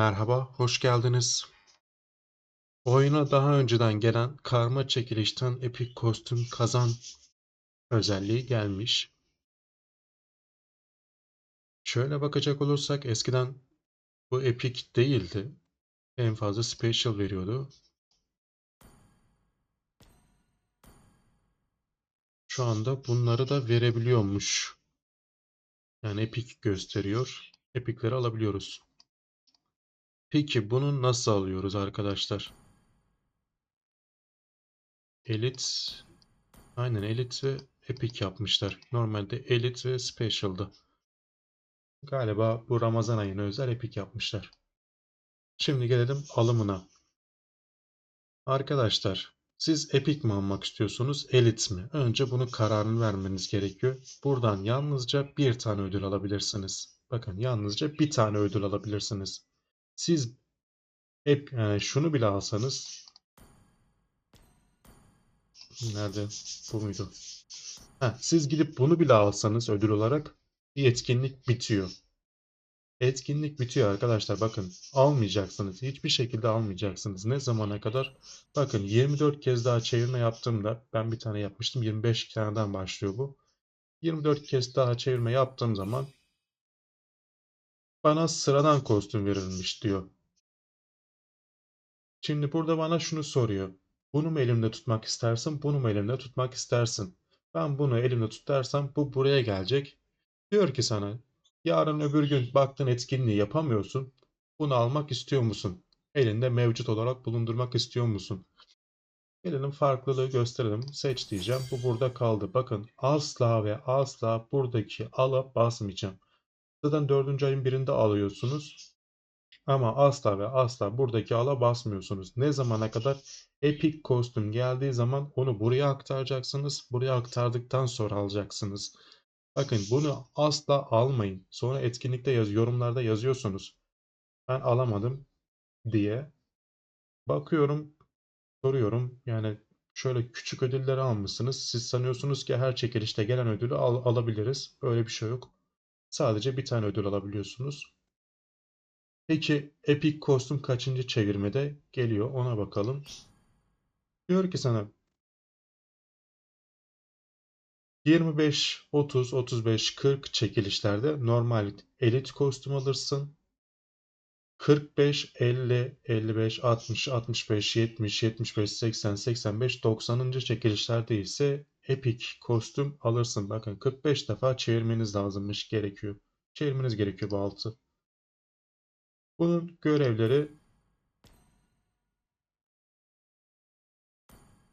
Merhaba, hoş geldiniz. Oyuna daha önceden gelen karma çekilişten epik kostüm kazan özelliği gelmiş. Şöyle bakacak olursak eskiden bu epik değildi. En fazla special veriyordu. Şu anda bunları da verebiliyormuş. Yani epik gösteriyor. Epikleri alabiliyoruz. Peki bunu nasıl alıyoruz arkadaşlar? Elite aynen Elite ve Epic yapmışlar. Normalde Elite ve Special'dı. Galiba bu Ramazan ayına özel Epic yapmışlar. Şimdi gelelim alımına. Arkadaşlar siz Epic mi almak istiyorsunuz Elite mi? Önce bunun kararını vermeniz gerekiyor. Buradan yalnızca bir tane ödül alabilirsiniz. Bakın yalnızca bir tane ödül alabilirsiniz. Siz hep yani şunu bile alsanız Nerede? Bu muydu? Heh, siz gidip bunu bile alsanız ödül olarak bir etkinlik bitiyor. Etkinlik bitiyor arkadaşlar. Bakın almayacaksınız. Hiçbir şekilde almayacaksınız. Ne zamana kadar? Bakın 24 kez daha çevirme yaptığımda ben bir tane yapmıştım. 25 taneden başlıyor bu. 24 kez daha çevirme yaptığım zaman bana sıradan kostüm verilmiş diyor. Şimdi burada bana şunu soruyor. Bunu mu elimde tutmak istersin, bunu mu elimde tutmak istersin? Ben bunu elimde tutarsam bu buraya gelecek. Diyor ki sana yarın öbür gün baktın etkinliği yapamıyorsun. Bunu almak istiyor musun? Elinde mevcut olarak bulundurmak istiyor musun? Gelelim farklılığı gösterelim. Seç diyeceğim. Bu burada kaldı. Bakın asla ve asla buradaki ala basmayacağım. Zaten dördüncü ayın birinde alıyorsunuz. Ama asla ve asla buradaki ala basmıyorsunuz. Ne zamana kadar? Epic kostüm geldiği zaman onu buraya aktaracaksınız. Buraya aktardıktan sonra alacaksınız. Bakın bunu asla almayın. Sonra etkinlikte yaz, yorumlarda yazıyorsunuz. Ben alamadım diye. Bakıyorum, soruyorum. Yani şöyle küçük ödülleri almışsınız. Siz sanıyorsunuz ki her çekilişte gelen ödülü al alabiliriz. Öyle bir şey yok. Sadece bir tane ödül alabiliyorsunuz. Peki Epic kostüm kaçıncı çevirmede geliyor ona bakalım. Diyor ki sana 25, 30, 35, 40 çekilişlerde normal elit kostüm alırsın. 45, 50, 55, 60, 65, 70, 75, 80, 85, 90. çekilişlerde ise epic kostüm alırsın. Bakın 45 defa çevirmeniz lazımmış gerekiyor. Çevirmeniz gerekiyor bu altı. Bunun görevleri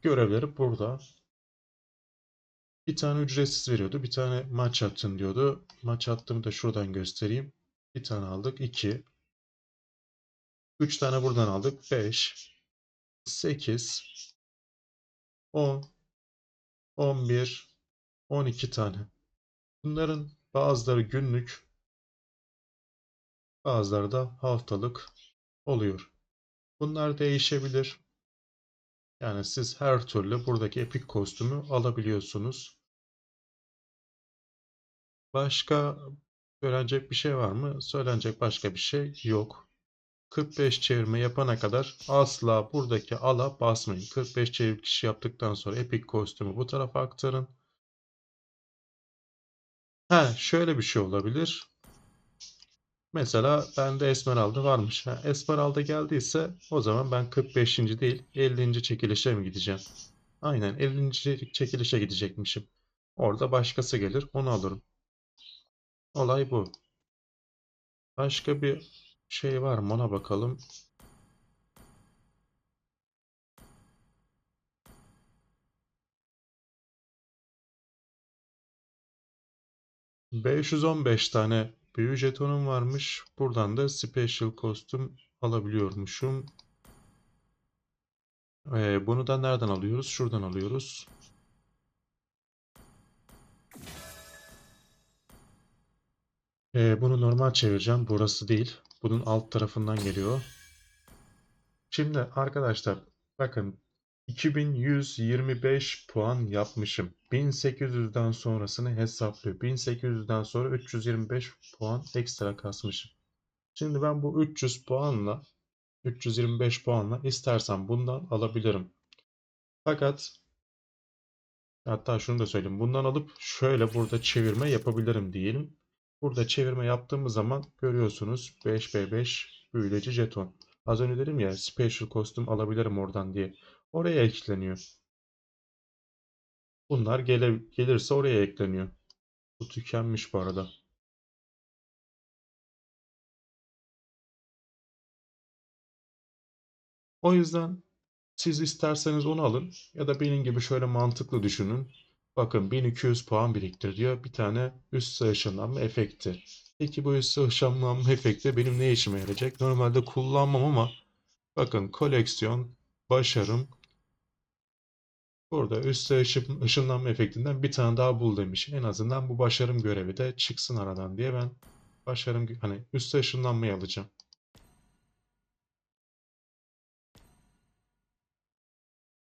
görevleri burada. Bir tane ücretsiz veriyordu. Bir tane maç attın diyordu. Maç attığımı da şuradan göstereyim. Bir tane aldık. 2. 3 tane buradan aldık. 5. 8. 10. 11. 12 tane. Bunların bazıları günlük, bazıları da haftalık oluyor. Bunlar değişebilir. Yani siz her türlü buradaki epik kostümü alabiliyorsunuz. Başka söylenecek bir şey var mı? Söylenecek başka bir şey yok. 45 çevirme yapana kadar asla buradaki ala basmayın. 45 çevir kişi yaptıktan sonra epik kostümü bu tarafa aktarın. Ha şöyle bir şey olabilir. Mesela bende Esmeralda varmış. Ha, Esmeralda geldiyse o zaman ben 45. değil 50. çekilişe mi gideceğim? Aynen 50. çekilişe gidecekmişim. Orada başkası gelir onu alırım. Olay bu. Başka bir şey var mı ona bakalım. ...515 tane büyü jetonum varmış. Buradan da special kostüm alabiliyormuşum. Ee, bunu da nereden alıyoruz? Şuradan alıyoruz. Ee, bunu normal çevireceğim. Burası değil. Bunun alt tarafından geliyor. Şimdi arkadaşlar bakın 2125 puan yapmışım. 1800'den sonrasını hesaplıyor. 1800'den sonra 325 puan ekstra kasmışım. Şimdi ben bu 300 puanla 325 puanla istersen bundan alabilirim. Fakat hatta şunu da söyleyeyim. Bundan alıp şöyle burada çevirme yapabilirim diyelim. Burada çevirme yaptığımız zaman görüyorsunuz 5B5 büyüleci jeton. Az önce dedim ya special kostüm alabilirim oradan diye. Oraya ekleniyor. Bunlar gele, gelirse oraya ekleniyor. Bu tükenmiş bu arada. O yüzden siz isterseniz onu alın ya da benim gibi şöyle mantıklı düşünün. Bakın 1200 puan biriktir diyor. Bir tane üst ışınlanma efekti. Peki bu üst ışınlanma efekti benim ne işime yarayacak? Normalde kullanmam ama bakın koleksiyon, başarım. Burada üst ışınlanma efektinden bir tane daha bul demiş. En azından bu başarım görevi de çıksın aradan diye ben başarım hani üst ışınlanmayı alacağım.